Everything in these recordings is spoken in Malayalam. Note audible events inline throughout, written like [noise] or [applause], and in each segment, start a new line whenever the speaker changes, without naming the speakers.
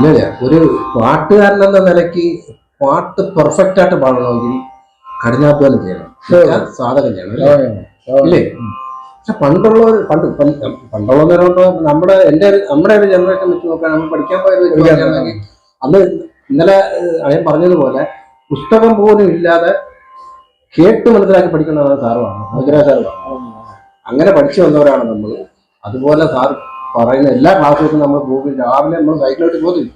ഇല്ല ഒരു പാട്ടുകാരൻ എന്ന നിലയ്ക്ക് പാട്ട് പെർഫെക്റ്റ് ആയിട്ട് പാടണമെങ്കിൽ കഠിനാധ്വാനം ചെയ്യണം. സാധകം ചെയ്യണം? ഇല്ലേ? പക്ഷെ പണ്ടുള്ളവർ പണ്ട് പണ്ടുള്ള പണ്ടുള്ളവർ നമ്മുടെ എന്റെ നമ്മുടെ ഒരു ജനറേഷൻ വെച്ച് നോക്കാൻ നമ്മൾ പഠിക്കാൻ വെച്ച് അന്ന് ഇന്നലെ അദ്ദേഹം പറഞ്ഞതുപോലെ പുസ്തകം പോലും ഇല്ലാതെ കേട്ട് മനസ്സിലാക്കി പഠിക്കുന്ന സാറുമാണ്. മോചന സാറുമാണ്. അങ്ങനെ പഠിച്ചു വന്നവരാണ് നമ്മൾ അതുപോലെ സാർ പറയുന്ന എല്ലാ ക്ലാസ്സുകൾക്കും നമ്മൾ പോകും രാവിലെ നമ്മൾ സൈക്കിളായിട്ട് പോകും.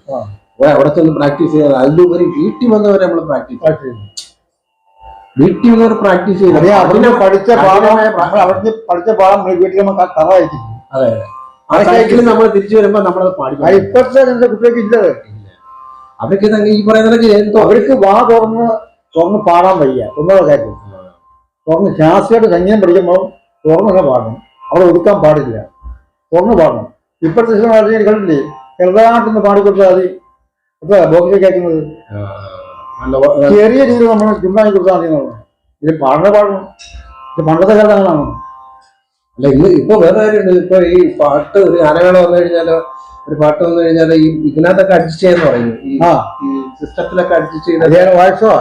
അവിടെ അവിടെ ചെന്ന് പ്രാക്ടീസ് ചെയ്യാതെ അതിലുപരി വീട്ടിൽ വന്നവരെ നമ്മൾ പ്രാക്ടീസ് വീട്ടിൽ വന്നവർ പ്രാക്ടീസ്
ചെയ്യുന്നത്
ചെയ്ത്
പഠിച്ച പാഠം
കഠിനമായ
നമ്മൾ പഠിച്ച പാഠം വീട്ടിൽ
അതെ. ആ സൈക്കിളിൽ നമ്മൾ തിരിച്ചു വരുമ്പോൾ നമ്മളത് പാടി
ഇപ്പോഴത്തെ കുട്ടികൾക്ക് ഇല്ല.
അവർക്ക് ഈ പറയുന്നതൊക്കെ എന്തോ
അവർക്ക് വാ തുറന്ന് തുറന്ന് പാടാൻ വയ്യ. ഒന്നോ കാര്യം. തുറന്ന് ശാസ്ത്രീയ സംഗീതം പഠിക്കുമ്പോൾ തുറന്നൊക്കെ പാടണം. അവിടെ ഒതുക്കാൻ പാടില്ല. തുറന്ന് പാടണം ഇപ്പോഴത്തെ സിനിമ അറിയാൻ കണ്ടില്ലേ ചെറുതായിട്ടൊന്ന് പാടിക്കൊടുത്താൽ മതി. അത്ര ബോക്സിൽ കേൾക്കുന്നത്. ചെറിയ രീതിയിൽ നമ്മൾ ചുണ്ടാക്കി കൊടുത്താൽ മതി എന്നുള്ളത് ഇത് പാടണ പാടണം ഇത് പണ്ടത്തെ കാലത്താണ്
അല്ല ഇന്ന് ഇപ്പൊ വേറെ കാര്യമുണ്ട്. ഇപ്പൊ ഈ പാട്ട് ഒരു ഗാനമേള വന്നു കഴിഞ്ഞാലോ ഒരു പാട്ട് വന്നു കഴിഞ്ഞാൽ ഈ ഇതിനകത്തൊക്കെ അഡ്ജസ്റ്റ് ചെയ്യാന്ന് പറയുന്നു ഈ സിസ്റ്റത്തിലൊക്കെ അഡ്ജസ്റ്റ് ചെയ്ത്
വയസ്സോ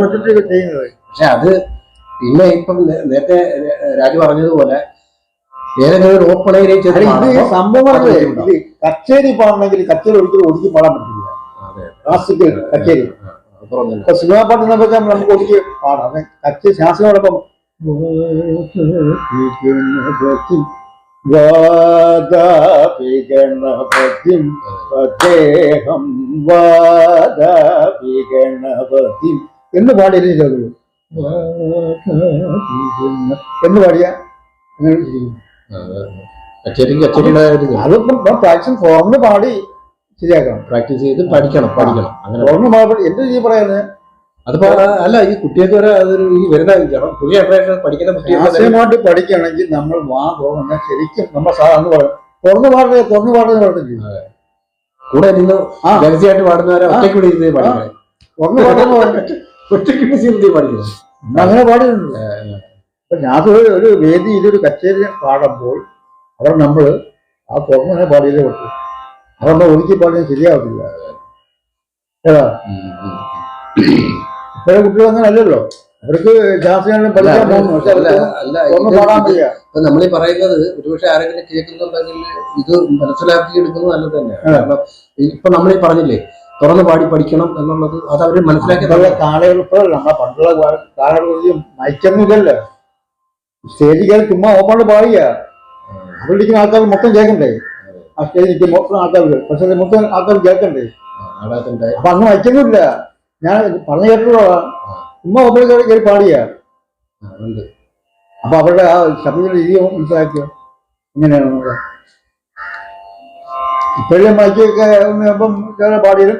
കൊടുത്തിട്ട് ചെയ്യുന്നത്.
പക്ഷെ അത് പിന്നെ ഇപ്പം നേരത്തെ രാജു പറഞ്ഞതുപോലെ ഏതെങ്കിലും ഒരു ഓപ്പൺ ഏരിയ
ഇത് സംഭവം ഇത് കച്ചേരി പാടണമെങ്കിൽ കച്ചേരി ഒരിക്കലും ഒതുക്കി പാടാൻ പറ്റില്ല.
അതെ
ക്ലാസിക്കൽ കച്ചേരി.
അപ്പുറം
ഇപ്പൊ സിനിമാ പാട്ട് എന്ന് വെച്ചാൽ നമുക്ക് ഒതുക്കി പാടാം. കച്ചേരി ശാസ്ത്രയോടൊപ്പം ഗണപതിം അദ്ദേഹം ഗണപതിം എന്ന് പാടിയില്ലേ ചോദ്യം എന്ന് പാടിയ? അങ്ങനെ.
കച്ചേരി കച്ചേരിയുടെ
അതിപ്പം പ്രാക്ടീസ് തുറന്ന് പാടി ശരിയാക്കണം.
പ്രാക്ടീസ് ചെയ്ത് പഠിക്കണം പഠിക്കണം. അങ്ങനെ
തുറന്ന് പാടി എന്ത് രീതി പറയുന്നത്
അതിപ്പോ അല്ല ഈ കുട്ടികൾക്ക് വരെ അതൊരു ഈ വരുന്ന പുതിയ പഠിക്കുന്ന കുട്ടികൾക്ക്
പഠിക്കുകയാണെങ്കിൽ നമ്മൾ വാ തുറന്ന ശരിക്കും നമ്മൾ സാധാരണ പറയും. തുറന്നു പാടുക തുറന്നു പാടുന്ന പറഞ്ഞില്ല?
കൂടെ ഇരുന്ന്. രഹസ്യമായിട്ട് പാടുന്നവരെ ഒറ്റയ്ക്ക് കൂടി ഇരുന്ന് പഠിക്കണം
തുറന്ന് പാടുന്ന [laughs]
ഒറ്റയ്ക്ക് പഠിക്കണം
അങ്ങനെ പാടിയിട്ടുണ്ട് അപ്പൊ ഞാൻ ഒരു വേദിയിൽ ഒരു കച്ചേരി പാടുമ്പോൾ അവിടെ നമ്മൾ ആ തുറന്നെ പാടിയത് പറ്റൂ അതൊന്നും ഒതുക്കി പാടിയാൽ ശരിയാവത്തില്ല. ഏതാ? ഇപ്പോഴെ കുട്ടികൾ അങ്ങനെ അല്ലല്ലോ. അവർക്ക്
നമ്മളീ പറയുന്നത് ഒരുപക്ഷെ ആരെങ്കിലും കേൾക്കുന്നുണ്ടെങ്കിൽ ഇത് മനസ്സിലാക്കി എടുക്കുന്നത് നല്ലത് തന്നെയാണ്. കാരണം ഇപ്പൊ നമ്മളീ പറഞ്ഞില്ലേ തുറന്ന് പാടി പഠിക്കണം എന്നുള്ളത് അത് അവർ മനസ്സിലാക്കി
കാലകൾ ഇപ്പോഴല്ല നമ്മളെ പണ്ടുള്ള കാലഘട്ടം മയക്കൊന്നുമില്ലല്ലോ സ്റ്റേജിൽ കയറി ചുമ്മാ ഓപ്പാണ്ട് പാടിയ. അവിടെ ഇരിക്കുന്ന ആൾക്കാർ മൊത്തം കേൾക്കണ്ടേ? ആ സ്റ്റേജിൽ നിൽക്കുന്ന മൊത്തം ആൾക്കാർ പക്ഷെ മൊത്തം ആൾക്കാർ കേൾക്കണ്ടേ? അപ്പൊ അന്ന് മയക്കൊന്നുമില്ല ഞാൻ പറഞ്ഞു കേട്ടിട്ടുള്ള ചുമ്മാ ഓപ്പണിൽ കയറി കയറി പാടിയ. അപ്പൊ അവരുടെ ആ ശബ്ദത്തിന്റെ രീതി മനസ്സിലാക്കിയോ? ഇങ്ങനെയാണ് നമ്മൾ. ഇപ്പോഴേ മൈക്കൊക്കെ പാടിയാലും?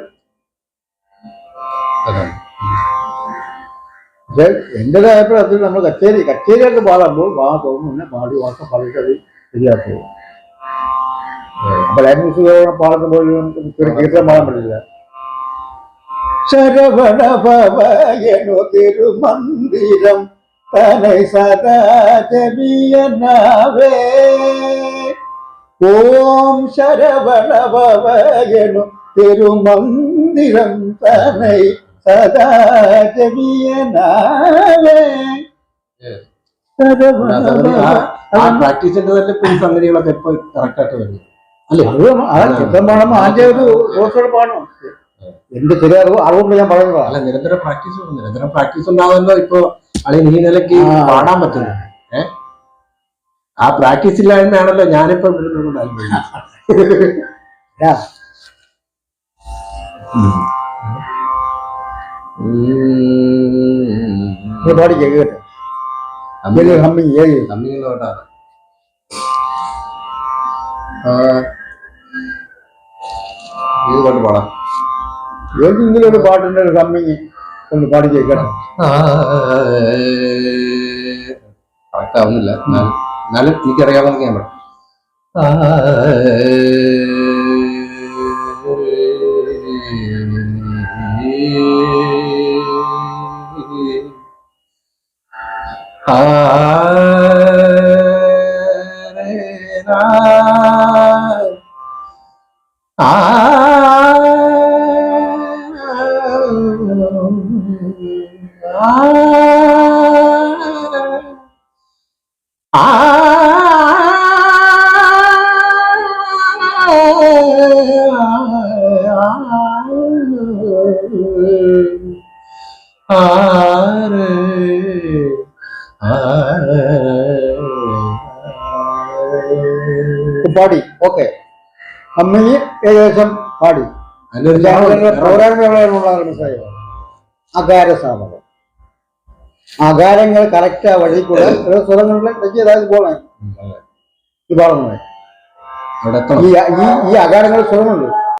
അതാണ്.
എന്റെ ഒരു അഭിപ്രായത്തിൽ നമ്മൾ കച്ചേരി കച്ചേരിയായിട്ട് പാടുമ്പോൾ വാ തോന്നുന്നു. തന്നെ പാടി വാർത്ത പാടിയിട്ട് അത് ശരിയാക്കും അപ്പൊ ലാംഗ്വേജ് പാടുന്ന പോലെ നമുക്ക് ഒരു കീർത്തനം പാടാൻ പറ്റില്ല. തനൈ സദാ ജമിയനാവേ ഓം ശരവണ ഭവയനു തിരുമന്ദിരം തനൈ സദാ
അതായത് ആ- പ്രാക്ടീസിന്റെ തന്നെ ഈ സംഗതികളൊക്കെ ഇപ്പൊ കറക്റ്റ് ആയിട്ട് വരുന്നു അല്ലേ
ആ ചിത്രം പാടുമ്പോൾ ആദ്യം ഒരു കോഴ്സോട് പാടണം. എന്റെ ചെറിയ അറിവ് അറിവുണ്ട് ഞാൻ പറയുന്നതാ.
അല്ല നിരന്തരം പ്രാക്ടീസ് നിരന്തരം പ്രാക്ടീസ് ഉണ്ടാകുമല്ലോ ഇപ്പൊ അളിയൻ ഈ നിലയ്ക്ക്. പാടാൻ പറ്റുന്നു ഏഹ് ആ പ്രാക്ടീസ് ഇല്ലായ്മയാണല്ലോ ഞാനിപ്പോ ഇവിടെ [laughs] നിന്നുകൊണ്ടായിരുന്നു
ആ. നീ പാടി കേൾക്കട്ടെ ഏത് ഹമ്മിങ് ഏത്
തമ്മിലോട്ടാണ് ഏത് പാട്ട് പാടാം.
ഏതെങ്കിലും ഒരു പാട്ടിന്റെ ഒരു ഹമ്മിങ് ഒന്ന് പാടി കേൾക്കട്ടെ
കറക്റ്റ് ആവുന്നില്ല. എന്നാലും എന്നാലും എനിക്കറിയാവുന്ന ഞാൻ പറയാം. Hare
Ram, Hare Ram. പാടി. ഓക്കെ. അമ്മയെ ഏകദേശം പാടി. അകാര സാധകം അകാരങ്ങൾ കറക്റ്റ് ആ വഴി കൂടെ സ്വരങ്ങളുടെ സ്വരങ്ങളിലെ ടച്ച് ചെയ്താൽ പോകണേ ഇത് പാടുന്നത്
അവിടെ
ഈ ഈ ഈ അകാരങ്ങൾ സ്വരമുണ്ട്.